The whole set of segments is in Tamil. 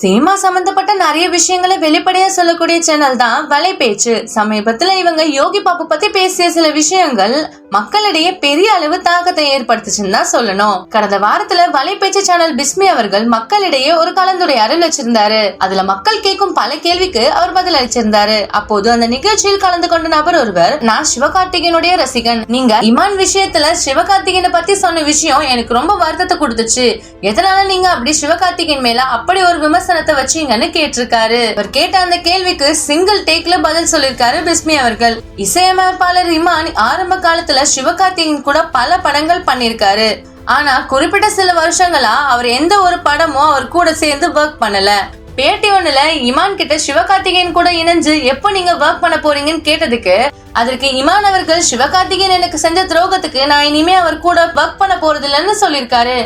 சினிமா சம்பந்தப்பட்ட நிறைய விஷயங்களை வெளிப்படையா சொல்லக்கூடிய சேனல் தான் வலைபேச்சு சமீபத்துல இவங்க யோகி பாபு பத்தி பேசிய சில விஷயங்கள் மக்களிடையே பெரிய அளவு தாக்கத்தை ஏற்படுத்துச்சுன்னு தான் சொல்லணும். கடந்த வாரத்துல வலைபேச்சு சேனல் பிஸ்மி அவர்கள் மக்களிடையே ஒரு கலந்துரையாடல் வச்சிருந்தாரு. அதுல மக்கள் கேட்கும் பல கேள்விக்கு அவர் பதில் அளிச்சிருந்தாரு. அப்போது அந்த நிகழ்ச்சியில் கலந்து கொண்ட நபர் ஒருவர் நான் சிவகார்த்திகேயனுடைய ரசிகன். நீங்க இமான் விஷயத்துல சிவகார்த்திகேயனை பத்தி சொன்ன விஷயம் எனக்கு ரொம்ப வருத்தத்தை கொடுத்துச்சு. எதனால நீங்க அப்படி சிவகார்த்திகேயன் மேல அப்படி ஒரு விமர்சனத்தை வச்சீங்கன்னு கேட்டிருக்காரு. அவர் கேட்ட அந்த கேள்விக்கு சிங்கிள் டேக்ல பதில் சொல்லிருக்காரு பிஸ்மி அவர்கள். இசையமைப்பாளர் இமான் ஆரம்ப காலத்துல சிவகார்த்திகேயன் கூட பல படங்கள் பண்ணிருக்காரு ஆனா குறிப்பிட்ட சில வருஷங்களா அவர் எந்த ஒரு படமும் அவர் கூட சேர்ந்து ஒர்க் பண்ணல. பேட்டி ஒண்ணுல இமான் கிட்ட சிவகார்த்திகேயன் கூட இணைஞ்சு எப்போ நீங்க ஒர்க் பண்ண போறீங்கன்னு கேட்டதுக்கு அதற்கு இமான் அவர்கள் சிவகார்த்திகேயன் எனக்கு செஞ்ச துரோகத்துக்கு நான் இனிமே அவர் கூட ஒர்க் பண்ண போறது இல்லைன்னு சொல்லியிருக்காரு.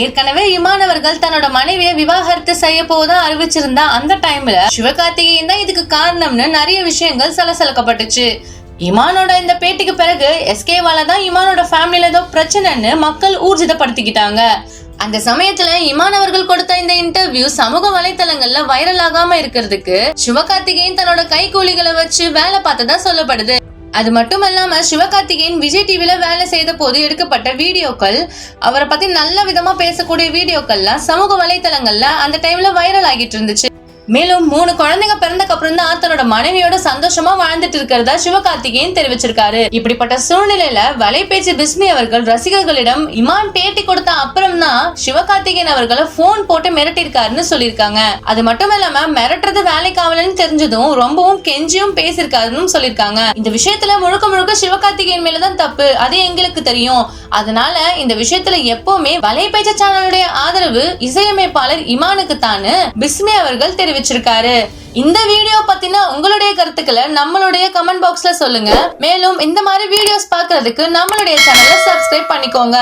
ஏற்கனவே இமானவர்கள் தன்னோட மனைவியை விவாகரத்து செய்ய போவதா அறிவிச்சிருந்தா அந்த டைம்ல சிவகார்த்திகேயன் தான் இதுக்கு காரணம்னு நிறைய விஷயங்கள் சலசலக்கப்பட்டுச்சு. இமானோட இந்த பேட்டிக்கு பிறகு எஸ்கேவால தான் இமானோட ஃபேமிலியில ஏதோ பிரச்சனைன்னு மக்கள் ஊர்ஜிதப்படுத்திக்கிட்டாங்க. அந்த சமயத்துல இமானவர்கள் கொடுத்த இந்த இன்டர்வியூ சமூக வலைத்தளங்கள்ல வைரல் ஆகாம இருக்கிறதுக்கு சிவகார்த்திகேயன் தன்னோட கைகூலிகளை வச்சு வேலை பார்த்ததா சொல்லப்படுது. அது மட்டும் இல்லாம சிவகார்த்திகேயன் விஜய் டிவில வேலை செய்த போது எடுக்கப்பட்ட வீடியோக்கள் அவரை பத்தி நல்ல விதமா பேசக்கூடிய வீடியோக்கள்லாம் சமூக வலைத்தளங்கள்ல அந்த டைம்ல வைரல் ஆகிட்டு இருந்துச்சு. மேலும் மூணு குழந்தைங்க பிறந்தக்கு அப்புறம் தான் தன்னோட மனைவியோட சந்தோஷமா வாழ்ந்துட்டு இருக்கிறதா சிவகார்த்திகேயன் தெரிவிச்சிருக்காரு. இப்படிப்பட்ட சூழ்நிலையில வலைபேச்சு பிஸ்மி அவர்கள் ரசிகர்களிடம் இமான் பேட்டி கொடுத்த அப்புறம் தான் சிவகார்த்திகேயன் அவர்களை போன் போட்டு மிரட்டிருக்காருன்னு சொல்லியிருக்காங்க. அது மட்டும் இல்லாம மிரட்டுறது வேலைக்கு ஆகலன்னு தெரிஞ்சதும் ரொம்பவும் கெஞ்சியும் பேசியிருக்காருன்னு சொல்லியிருக்காங்க. இந்த விஷயத்துல முழுக்க முழுக்க சிவகார்த்திகேயன் மேலதான் தப்பு. அது எங்களுக்கு தெரியும். அதனால இந்த விஷயத்துல எப்பவுமே வலைபேச்சு சேனலுடைய ஆதரவு இசையமைப்பாளர் இமானுக்கு தானு பிஸ்மி அவர்கள் தெரிவிச்சிருக்காரு. இந்த வீடியோ பத்தின உங்களுடைய கருத்துக்களை நம்மளுடைய கமெண்ட் பாக்ஸ்ல சொல்லுங்க. மேலும் இந்த மாதிரி வீடியோஸ் பாக்குறதுக்கு நம்மளுடைய சேனலை சப்ஸ்கிரைப் பண்ணிக்கோங்க.